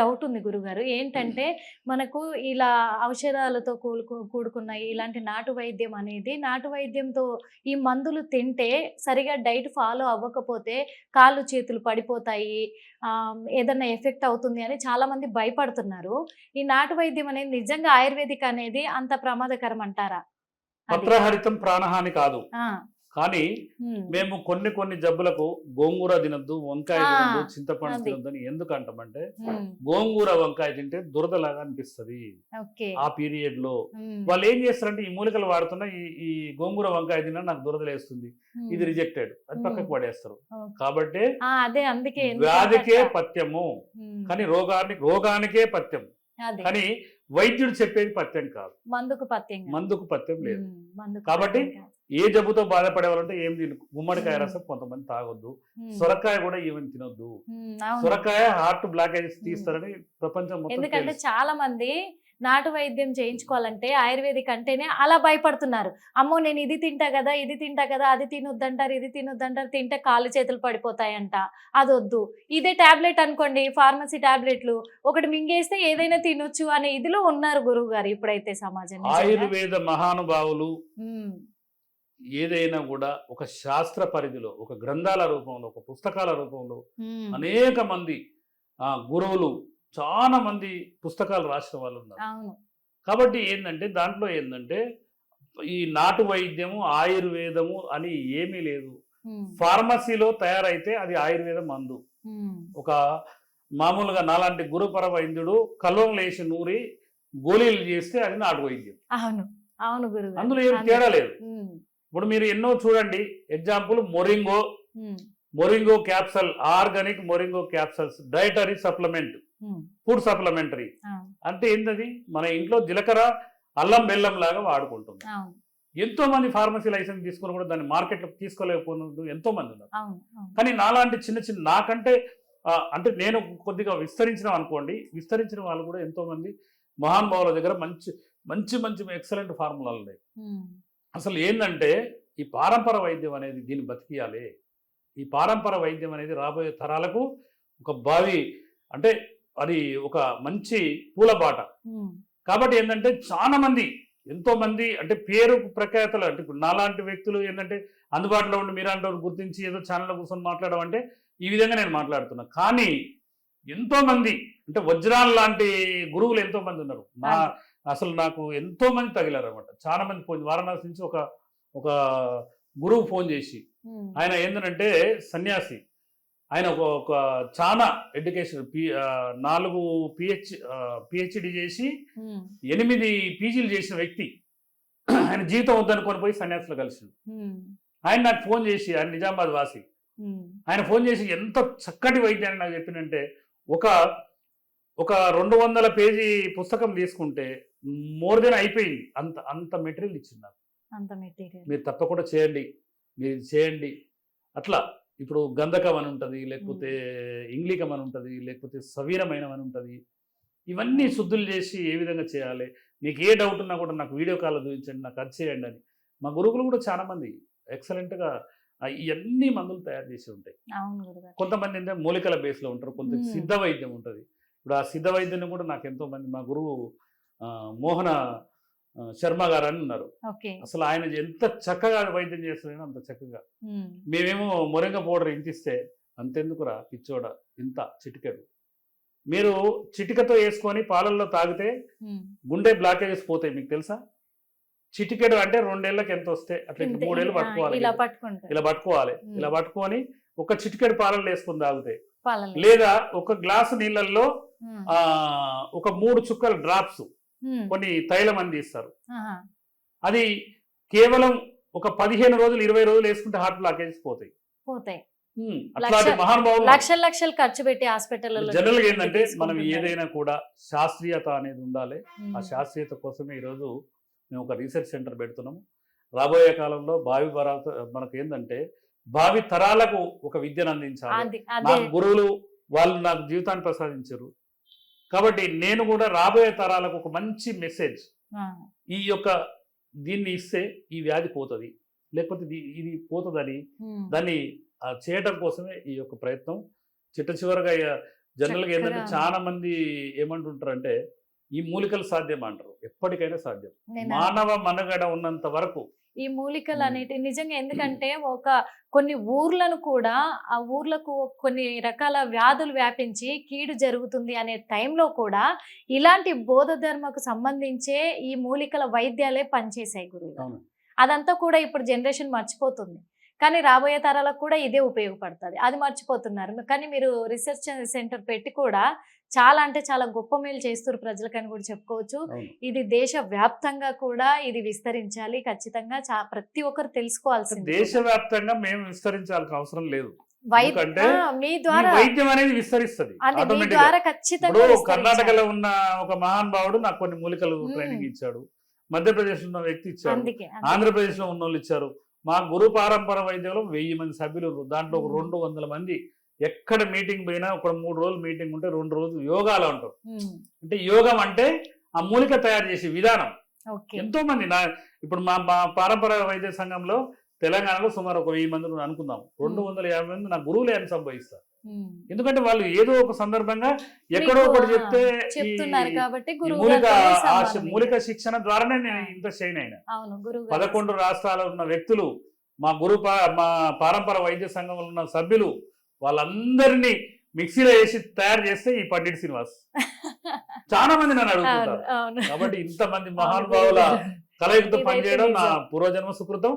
Doubt ఉంది గురుగారు. ఏంటంటే మనకు ఇలా ఔషధాలతో కూడుకు కూడుకున్న ఇలాంటి నాటు వైద్యం అనేది నాటు వైద్యంతో ఈ మందులు తింటే సరిగా డైట్ ఫాలో అవ్వకపోతే కాళ్ళు చేతులు పడిపోతాయి ఏదన్నా ఎఫెక్ట్ అవుతుంది అని చాలా మంది భయపడుతున్నారు. ఈ నాటు వైద్యం అనేది నిజంగా ఆయుర్వేదిక్ అనేది అంత ప్రమాదకరం అంటారా. పత్రహరితం ప్రాణహాని కాదు. కానీ మేము కొన్ని కొన్ని జబ్బులకు గోంగూర తినొద్దు వంకాయ తినొద్దు చింతపండు. తినొద్దు అని ఎందుకు అంటామంటే గోంగూర వంకాయ తింటే దురదలాగా అనిపిస్తది. ఆ పీరియడ్లో వాళ్ళు ఏం చేస్తారంటే ఈ మూలికలు వాడుతున్న ఈ ఈ గోంగూర వంకాయ తిన్నా నాకు దురదలేస్తుంది ఇది రిజెక్టెడ్ అది పక్కకు. పడేస్తారు. కాబట్టి వ్యాధికే ఉమ్, కానీ రోగానికి రోగానికే అదే. కానీ వైద్యుడు చెప్పేది పథ్యం కాదు. మందుకు పత్యంగా మందుకు పథ్యం లేదు. కాబట్టి. ఏ జబ్బుతో బాధపడే వాళ్ళంటే ఏం తిను గుమ్మడికాయ. రసం కొంతమంది తాగొద్దు సొరకాయ కూడా ఈవెన్ తినొద్దు. సొరకాయ హార్ట్ బ్లాకేజెస్ తీస్తారని ప్రపంచం ఎందుకంటే. చాలా మంది నాటు వైద్యం చేయించుకోవాలంటే ఆయుర్వేదిక్ అంటేనే అలా భయపడుతున్నారు అమ్మో నేను ఇది తింటా కదా ఇది తింటా కదా అది తినొద్దంటారు ఇది తినొద్దంటారు తింటే కాళ్ళు చేతులు పడిపోతాయంట అది వద్దు ఇదే టాబ్లెట్ అనుకోండి ఫార్మసీ టాబ్లెట్లు ఒకటి మింగేస్తే ఏదైనా తినొచ్చు అనే ఇదిలో ఉన్నారు గురువు గారు ఇప్పుడైతే సమాజం. ఆయుర్వేద మహానుభావులు ఏదైనా కూడా ఒక శాస్త్ర పరిధిలో ఒక గ్రంథాల రూపంలో ఒక పుస్తకాల రూపంలో అనేక మంది ఆ గురువులు చాలా మంది పుస్తకాలు రాసిన వాళ్ళు ఉన్నారు. కాబట్టి ఏంటంటే దాంట్లో ఏంటంటే ఈ నాటు వైద్యము ఆయుర్వేదము అని ఏమీ లేదు. ఫార్మసీలో తయారైతే అది ఆయుర్వేద మందు. ఒక మామూలుగా నాలాంటి గురుపర వైద్యుడు కల్వం లేచి నూరి గోళీలు చేస్తే అది నాటు వైద్యం. అవును. అవును అందులో ఏం తేడా లేదు. ఇప్పుడు మీరు ఎన్నో చూడండి. Example moringa moringa capsule organic moringa capsules dietary supplement food supplementary అంటే ఏంటది? మన ఇంట్లో జీలకర్ర అల్లం బెల్లం లాగా వాడుకుంటుంది అవును ఎంతో మంది ఫార్మసీ లైసెన్స్ తీసుకుని కూడా దాన్ని మార్కెట్లో తీసుకోలేకపోయిన ఎంతో మంది ఉన్నారు. అవును అవును కానీ నాలాంటి చిన్న చిన్న నాకంటే అంటే నేను కొద్దిగా విస్తరించిన అనుకోండి. విస్తరించిన వాళ్ళు కూడా ఎంతో మంది మహానుభావుల దగ్గర మంచి మంచి మంచి ఎక్సలెంట్ ఫార్ములాలు ఉన్నాయి. ఉమ్, అసలు ఏంటంటే ఈ పారంపర వైద్యం అనేది దీన్ని బతికియాలి. ఈ పారంపర వైద్యం అనేది రాబోయే తరాలకు ఒక బావి అంటే అది ఒక మంచి పూలబాట. కాబట్టి ఏంటంటే చాలా మంది ఎంతో మంది అంటే పేరు ప్రఖ్యాతలు అంటే ఇప్పుడు నాలాంటి వ్యక్తులు ఏంటంటే అందుబాటులో ఉండి మీరంటే గుర్తించి ఏదో ఛానల్లో కూర్చొని మాట్లాడడం అంటే ఈ విధంగా నేను మాట్లాడుతున్నా. కానీ ఎంతో మంది అంటే వజ్రాల్ లాంటి గురువులు ఎంతో మంది ఉన్నారు. నా అసలు నాకు ఎంతో మంది తగిలారు అనమాట చాలా మంది ఫోన్ వారణాసి నుంచి ఒక ఒక గురువు ఫోన్ చేసి ఆయన ఏంటంటే సన్యాసి. ఆయన ఒక ఒక చాలా ఎడ్యుకేషన్ పి నాలుగు పిహెచ్ పిహెచ్డి చేసి ఎనిమిది పీజీలు చేసిన వ్యక్తి. ఆయన జీవితం వద్దనుకొని పోయి సన్యాసులు కలిసిండు. ఆయన నాకు ఫోన్ చేసి ఆయన నిజామాబాద్ వాసి. ఆయన ఫోన్ చేసి ఎంత చక్కటి వైద్యాన్ని నాకు చెప్పినంటే ఒక ఒక రెండు వందల పేజీ పుస్తకం తీసుకుంటే మోర్ దెన్ అయిపోయింది. అంత అంత మెటీరియల్ ఇచ్చింది నాకు. అంత మెటీరియల్. మీరు తప్పకుండా చేయండి. మీరు చేయండి. అట్లా ఇప్పుడు గంధకం అని ఉంటుంది లేకపోతే ఇంగ్లీకం అని ఉంటుంది లేకపోతే సవీరమైన అని ఉంటుంది. ఇవన్నీ శుద్ధులు చేసి ఏ విధంగా చేయాలి? మీకు ఏ డౌట్ ఉన్నా కూడా నాకు వీడియో కాల్ చూపించండి నాకు అది చేయండి అని. మా గురువులు కూడా చాలా మంది ఎక్సలెంట్గా ఇవన్నీ మందులు తయారు చేసి ఉంటాయి. కొంతమంది ఏంటంటే మూలికల బేస్లో ఉంటారు కొంత. సిద్ధ వైద్యం ఉంటుంది. ఇప్పుడు ఆ సిద్ధ వైద్యం కూడా నాకు ఎంతో మంది మా గురువు మోహన శర్మ గారు అని ఉన్నారు. అసలు ఆయన ఎంత చక్కగా వైద్యం చేస్తున్నాడో అంత చక్కగా. మేమేమో మొరంగ పౌడర్ ఇంత ఇస్తే అంతెందుకురా పిచ్చోడ ఇంత చిటికెడు. మీరు చిటికతో వేసుకొని పాలల్లో తాగితే గుండె బ్లాకేజెస్ పోతాయి మీకు తెలుసా? చిటికెడు అంటే రెండేళ్ళకి ఎంత వస్తే అట్లా మూడేళ్ళు పట్టుకోవాలి. ఇలా పట్టుకోవాలి. ఇలా పట్టుకొని ఒక చిటికెడు పాలల్లో వేసుకొని తాగితే లేదా ఒక గ్లాసు నీళ్ళల్లో ఒక మూడు చుక్కల డ్రాప్స్ కొన్ని తైలం అందిస్తారు అది కేవలం ఒక పదిహేను రోజులు ఇరవై రోజులు వేసుకుంటే హార్ట్ బ్లాకేజెస్ పోతాయి. పోతాయి. లక్షలు లక్షలు ఖర్చు పెట్టి హాస్పిటల్లో జనరల్గా ఏంటంటే మనం ఏదైనా కూడా శాస్త్రీయత అనేది ఉండాలి. ఆ శాస్త్రీయత కోసమే ఈరోజు మేము ఒక రీసెర్చ్ సెంటర్ పెడుతున్నాము. రాబోయే కాలంలో భావి మనకు ఏంటంటే భావి తరాలకు ఒక విద్యను అందించాలి. గురువులు వాళ్ళు నాకు జీవితాన్ని ప్రసాదించారు. కాబట్టి నేను కూడా రాబోయే తరాలకు ఒక మంచి మెసేజ్ ఈ యొక్క దీన్ని ఇస్తే ఈ వ్యాధి పోతుంది. లేకపోతే ఇది పోతుందని దాన్ని ఆ, చేయడం కోసమే ఈ యొక్క ప్రయత్నం. చిట్ట చివరగా జనరల్గా ఏంటంటే. చాలా మంది ఏమంటుంటారు అంటే ఈ మూలికలు సాధ్యం అంటారు ఎప్పటికైనా సాధ్యం. మానవ మనుగడ ఉన్నంత వరకు ఈ మూలికలు. అనేటి నిజంగా ఎందుకంటే ఒక కొన్ని ఊర్లను కూడా ఆ ఊర్లకు కొన్ని రకాల వ్యాధులు వ్యాపించి కీడు జరుగుతుంది అనే టైంలో కూడా ఇలాంటి బోధ ధర్మకు సంబంధించే ఈ మూలికల వైద్యాలే పనిచేసాయి గురువు. అదంతా కూడా ఇప్పుడు జనరేషన్ మర్చిపోతుంది. కానీ రాబోయే తరాలకు కూడా ఇదే ఉపయోగపడుతుంది. అది మర్చిపోతున్నారు. కానీ మీరు రీసెర్చ్ సెంటర్ పెట్టి కూడా చాలా అంటే చాలా గొప్ప మేలు చేస్తారు ప్రజలకని కూడా చెప్పుకోవచ్చు. ఇది దేశ వ్యాప్తంగా కూడా ఇది విస్తరించాలి ఖచ్చితంగా ప్రతి ఒక్కరు తెలుసుకోవాల్సింది దేశవ్యాప్తంగా మేము విస్తరించాల్సిన అవసరం లేదు మీ ద్వారా వైద్యం అనేది విస్తరిస్తుంది. కర్ణాటకలో ఉన్న ఒక మహానుభావుడు నాకు కొన్ని మూలికలు. ట్రైనింగ్ ఇచ్చాడు మధ్యప్రదేశ్ ఉన్న వ్యక్తి ఇచ్చాడు. ఆంధ్రప్రదేశ్లో ఉన్న వాళ్ళు ఇచ్చారు మా గురు పారంపర వైద్యంలో వెయ్యి మంది సభ్యులు. దాంట్లో. రెండు వందల మంది ఎక్కడ మీటింగ్ పోయినా ఒక మూడు రోజులు మీటింగ్ ఉంటే రెండు రోజులు యోగాలో ఉమ్, అంటే యోగం అంటే ఆ మూలిక తయారు చేసే విధానం ఎంతో మంది నా ఇప్పుడు మా మా పారంపర వైద్య సంఘంలో తెలంగాణలో సుమారు ఒక వెయ్యి మంది అనుకుందాం రెండు వందల యాభై మంది నా గురువులే అని సంభవిస్తారు. ఎందుకంటే వాళ్ళు ఏదో ఒక సందర్భంగా ఎక్కడో ఒకటి చెప్తే మూలిక. మూలిక శిక్షణ ద్వారానే నేను. ఇంత షైన్ అయినా. పదకొండు రాష్ట్రాల్లో ఉన్న వ్యక్తులు మా గురు మా పారంపర వైద్య సంఘంలో ఉన్న సభ్యులు వాళ్ళందరినీ మిక్సీలో వేసి తయారు చేస్తే ఈ పండిట్ శ్రీనివాస్. చాలా మంది నన్ను అడుగుతుంటారు. కాబట్టి ఇంతమంది మహానుభావుల. కలయికతో పనిచేయడం నా. పూర్వజన్మ సుకృతం.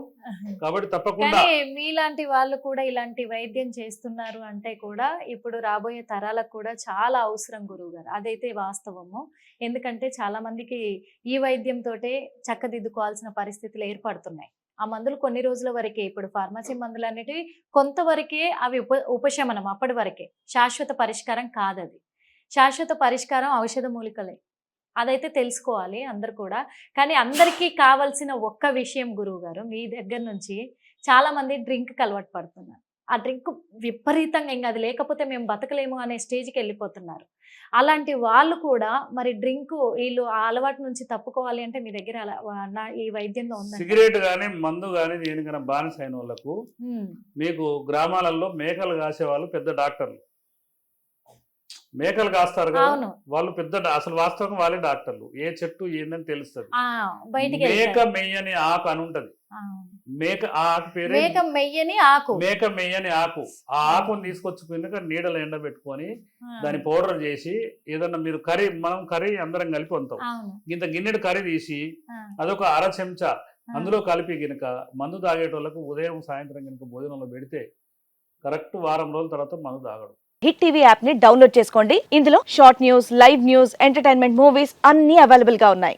కాబట్టి తప్పకుండా మీలాంటి వాళ్ళు కూడా ఇలాంటి వైద్యం చేస్తున్నారు అంటే కూడా ఇప్పుడు రాబోయే తరాలకు కూడా చాలా అవసరం గురువు గారు అదైతే వాస్తవము. ఎందుకంటే చాలా మందికి ఈ వైద్యం తోటే చక్కదిద్దుకోవాల్సిన పరిస్థితులు ఏర్పడుతున్నాయి. ఆ మందులు కొన్ని రోజుల వరకే. ఇప్పుడు ఫార్మసీ మందులు అనేటివి కొంతవరకే అవి ఉప ఉపశమనం అప్పటి వరకే. శాశ్వత పరిష్కారం కాదది. శాశ్వత పరిష్కారం ఔషధ మూలికలే. అదైతే తెలుసుకోవాలి అందరు కూడా. కానీ అందరికీ కావాల్సిన ఒక్క విషయం గురువు గారు మీ దగ్గర నుంచి చాలామంది డ్రింక్కి అలవాటు పడుతున్నారు. ఆ డ్రింక్ విపరీతంగా ఇంకా అది లేకపోతే మేము బతకలేము అనే స్టేజ్కి వెళ్ళిపోతున్నారు. అలాంటి వాళ్ళు కూడా మరి డ్రింక్ వీళ్ళు ఆ అలవాటు నుంచి తప్పుకోవాలి అంటే మీ దగ్గర నా- ఈ వైద్యంలో ఉందండి సిగరెట్ కానీ మందు కానీ దేనికైనా బానిస అయిన వాళ్ళకు మీకు గ్రామాలలో మేకలు కాసే వాళ్ళు పెద్ద డాక్టర్లు. మేకలు కాస్తారు కదా వాళ్ళు పెద్ద అసలు వాస్తవంగా వాళ్ళే డాక్టర్లు. ఏ చెట్టు ఏందని తెలుస్తుంది. మేక. మెయ్యని ఆకు అని ఉంటది. మేక ఆకు పేరే మేక మెయ్యని ఆకు. మేక మెయ్యని ఆకు. ఆ ఆకుని తీసుకొచ్చుకున్నాక నీడలో ఎండబెట్టుకొని ఆ. దాన్ని పౌడర్ చేసి ఏదన్నా మీరు కర్రీ మనం కర్రీ అందరం కలిపి వంతాం ఇంత గిన్నెడు కర్రీ తీసి. అదొక అర చెంచా. అందులో కలిపి గినక మందు తాగేటోళ్ళకు ఉదయం సాయంత్రం కనుక భోజనంలో పెడితే కరెక్ట్ వారం రోజుల తర్వాత మందు తాగడు. హిట్ టీవీ యాప్ని డౌన్లోడ్ చేసుకోండి. ఇందులో short news live news entertainment movies అన్ని అవైలబుల్గా ఉన్నాయి.